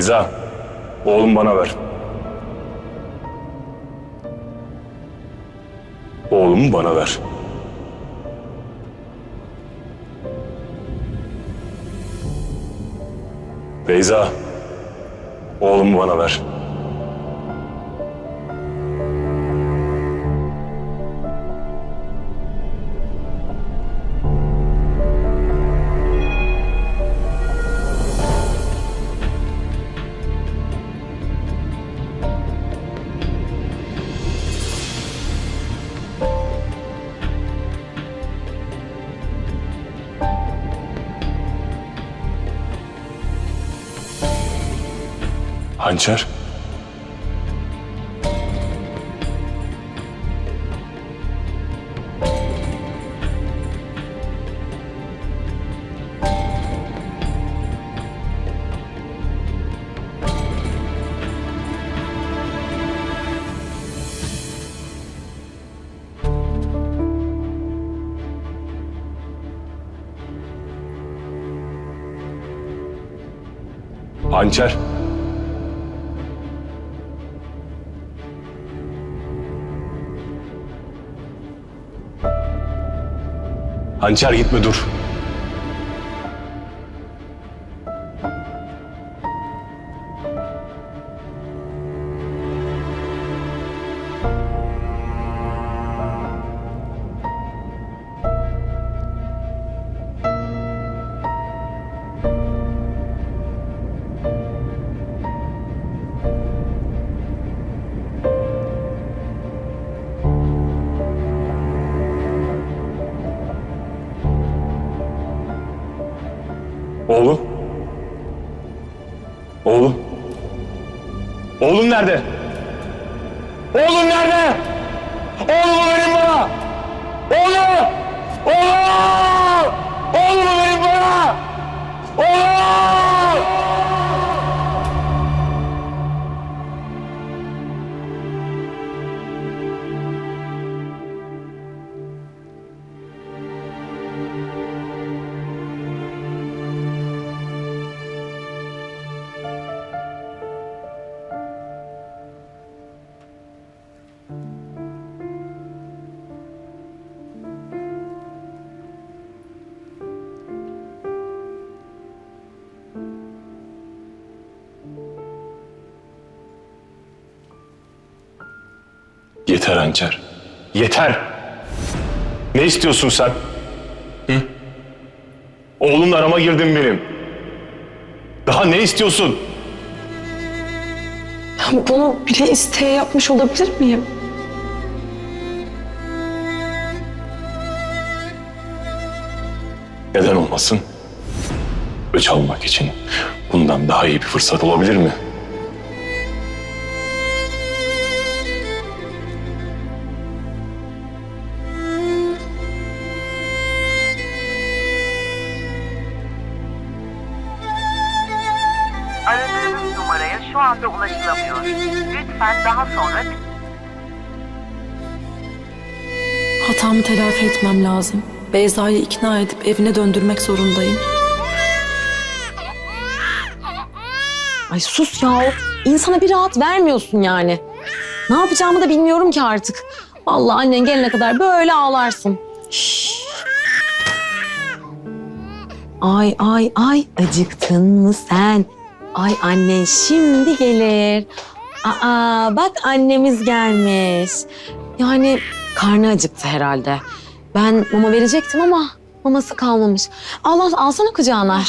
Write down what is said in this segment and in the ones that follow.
Beyza, oğlum bana ver. Oğlumu bana ver. Beyza, oğlumu bana ver. Hançer. Hançer. Hançer gitme dur. Oğlum. Oğlum. Oğlum nerede? Oğlum nerede? Oğlumu verin Yeter Hançer. Yeter. Ne istiyorsun sen? Hı? Oğlunla arama girdin benim. Daha ne istiyorsun? Ben bunu bile isteye yapmış olabilir miyim? Neden olmasın? Öç almak için bundan daha iyi bir fırsat olabilir mi? Lütfen daha sonra Hatamı telafi etmem lazım. Beyza'yı ikna edip evine döndürmek zorundayım. Ay sus ya. İnsana bir rahat vermiyorsun yani. Ne yapacağımı da bilmiyorum ki artık. Vallahi annen gelene kadar böyle ağlarsın. Şş. Ay ay ay acıktın mı sen? Ay annen şimdi gelir. Aa bak annemiz gelmiş. Yani karnı acıktı herhalde. Ben mama verecektim ama maması kalmamış. Allah alsana kucağına.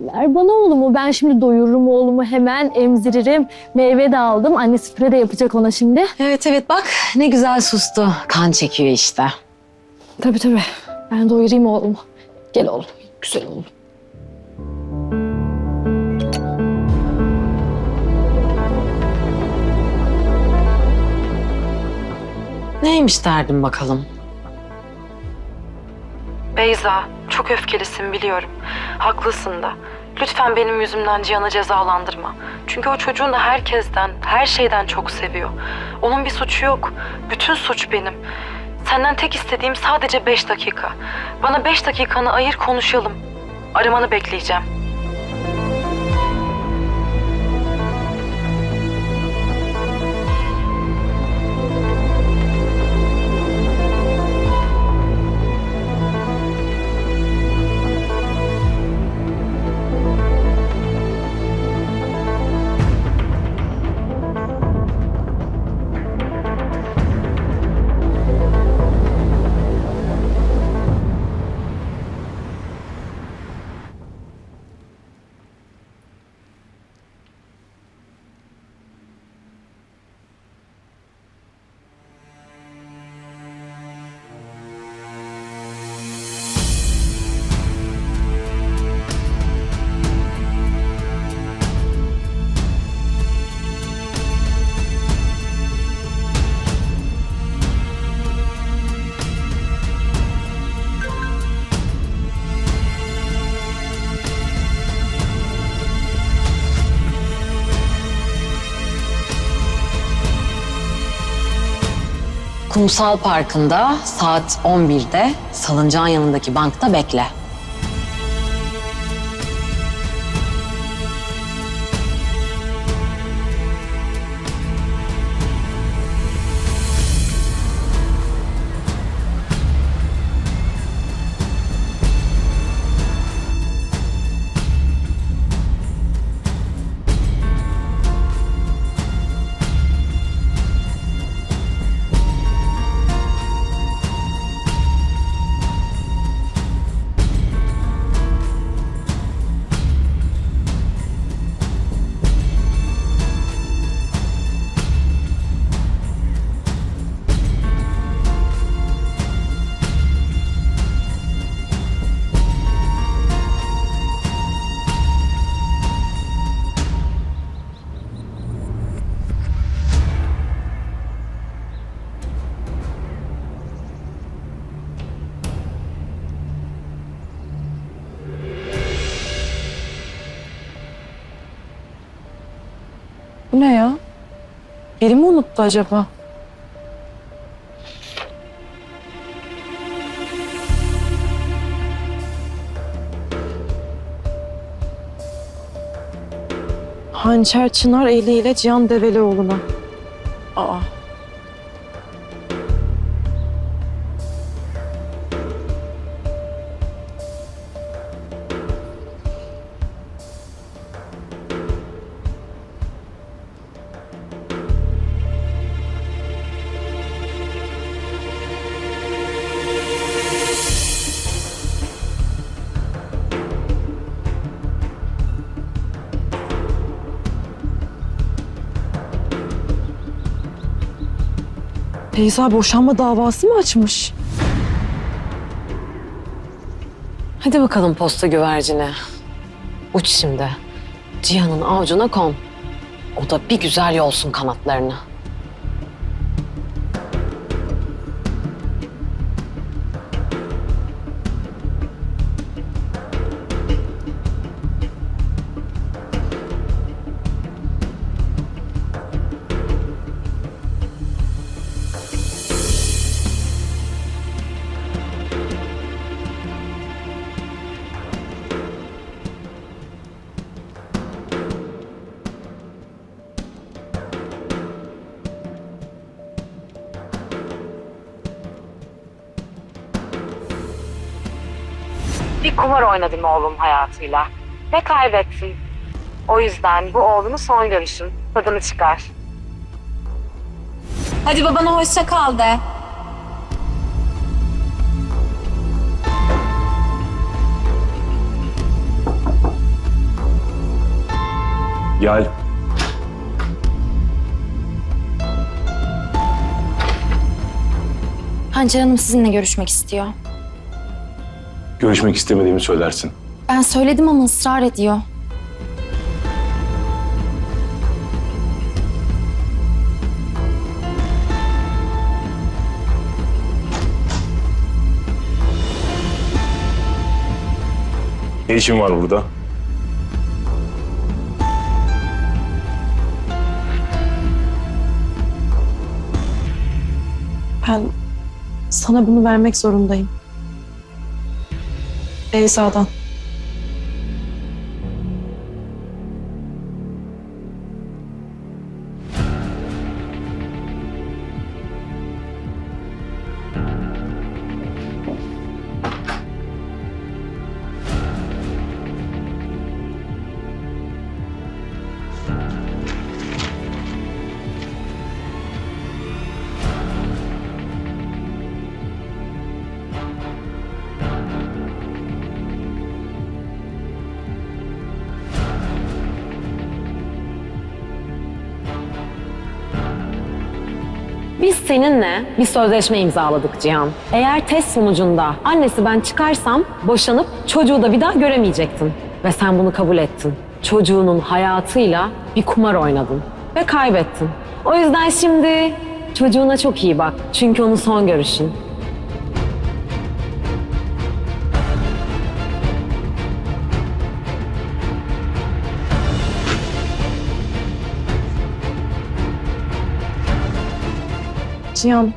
Ver bana oğlumu. Ben şimdi doyururum oğlumu hemen emziririm. Meyve de aldım. Annesi püre de yapacak ona şimdi. Evet evet bak ne güzel sustu. Kan çekiyor işte. Tabii tabii. Ben doyurayım oğlumu. Gel oğlum. Güzel oğlum. Neymiş derdim bakalım. Beyza, çok öfkelisin biliyorum. Haklısın da. Lütfen benim yüzümden Cihan'ı cezalandırma. Çünkü o çocuğunu herkesten, her şeyden çok seviyor. Onun bir suçu yok. Bütün suç benim. Senden tek istediğim sadece beş dakika. Bana beş dakikanı ayır konuşalım. Aramanı bekleyeceğim. Kumsal Parkı'nda saat 11'de salıncağın yanındaki bankta bekle. Bu ne ya? Biri mi unuttu acaba? Hançer Çınar eliyle Cihan Develioğlu'na. Aa. Feyza boşanma davası mı açmış? Hadi bakalım posta güvercine. Uç şimdi. Cihan'ın avucuna kon. O da bir güzel yolsun kanatlarını. Kumar oynadım oğlum hayatıyla ve kaybettim. O yüzden bu oğlunu son görüşün. Tadını çıkar. Hadi babana hoşça kal de. Gel. Hançer Hanım sizinle görüşmek istiyor. Görüşmek istemediğimi söylersin. Ben söyledim ama ısrar ediyor. Ne işin var burada? Ben sana bunu vermek zorundayım. Beyza'dan. Biz seninle bir sözleşme imzaladık Cihan. Eğer test sonucunda annesi ben çıkarsam boşanıp çocuğu da bir daha göremeyecektin. Ve sen bunu kabul ettin. Çocuğunun hayatıyla bir kumar oynadın ve kaybettin. O yüzden şimdi çocuğuna çok iyi bak. Çünkü onun son görüşün. Cihan,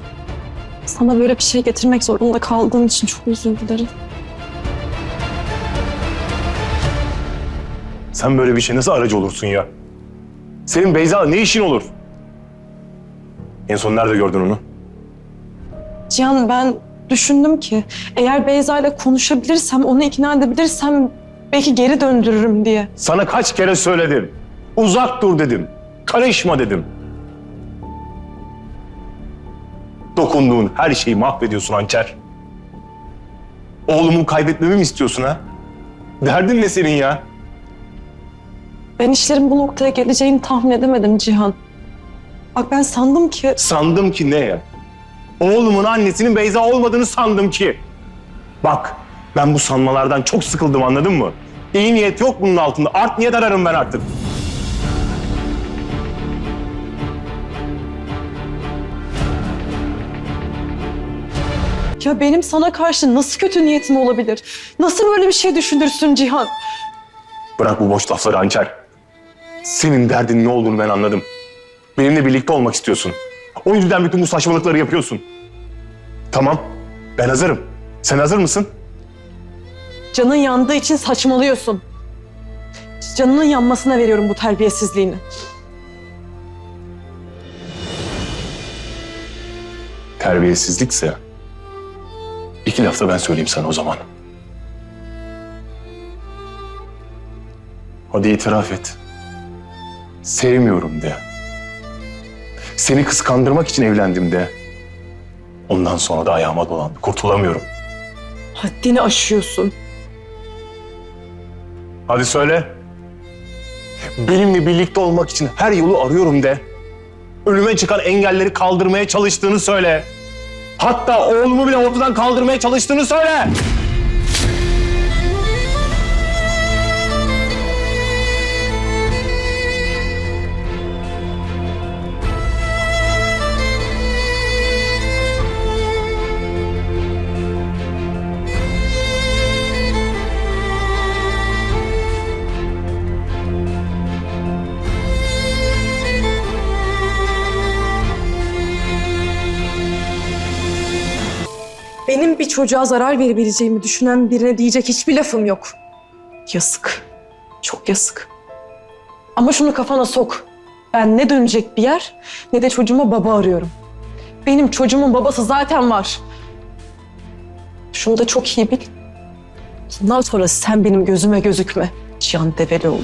Sana böyle bir şey getirmek zorunda kaldığım için çok özür dilerim. Sen böyle bir şey nasıl aracı olursun ya? Senin Beyza ne işin olur? En son nerede gördün onu? Cihan ben düşündüm ki eğer Beyza ile konuşabilirsem, onu ikna edebilirsem belki geri döndürürüm diye. Sana kaç kere söyledim. Uzak dur dedim. Karışma dedim. Dokunduğun her şeyi mahvediyorsun Hançer. Oğlumu kaybetmemi mi istiyorsun ha? Derdin ne senin ya? Ben işlerin bu noktaya geleceğini tahmin edemedim Cihan. Bak ben sandım ki Sandım ki ne ya? Oğlumun annesinin Beyza olmadığını sandım ki. Bak ben bu sanmalardan çok sıkıldım anladın mı? İyi niyet yok bunun altında. Art niyet ararım ben artık. Ya benim sana karşı nasıl kötü niyetim olabilir? Nasıl böyle bir şey düşünürsün Cihan? Bırak bu boş lafları Hançer. Senin derdin ne olduğunu ben anladım. Benimle birlikte olmak istiyorsun. O yüzden bütün bu saçmalıkları yapıyorsun. Tamam, ben hazırım. Sen hazır mısın? Canın yandığı için saçmalıyorsun. Canının yanmasına veriyorum bu terbiyesizliğini. Terbiyesizlikse... iki laf da ben söyleyeyim sana o zaman. Hadi itiraf et. Sevmiyorum de. Seni kıskandırmak için evlendim de. Ondan sonra da ayağıma dolandı. Kurtulamıyorum. Haddini aşıyorsun. Hadi söyle. Benimle birlikte olmak için her yolu arıyorum de. Önüme çıkan engelleri kaldırmaya çalıştığını söyle. Hatta oğlumu bile ortadan kaldırmaya çalıştığını söyle. Çocuğa zarar verebileceğimi düşünen birine diyecek hiçbir lafım yok. Yazık. Çok yazık. Ama şunu kafana sok. Ben ne dönecek bir yer ne de çocuğuma baba arıyorum. Benim çocuğumun babası zaten var. Şunu da çok iyi bil. Bundan sonra sen benim gözüme gözükme. Cihan Develioğlu.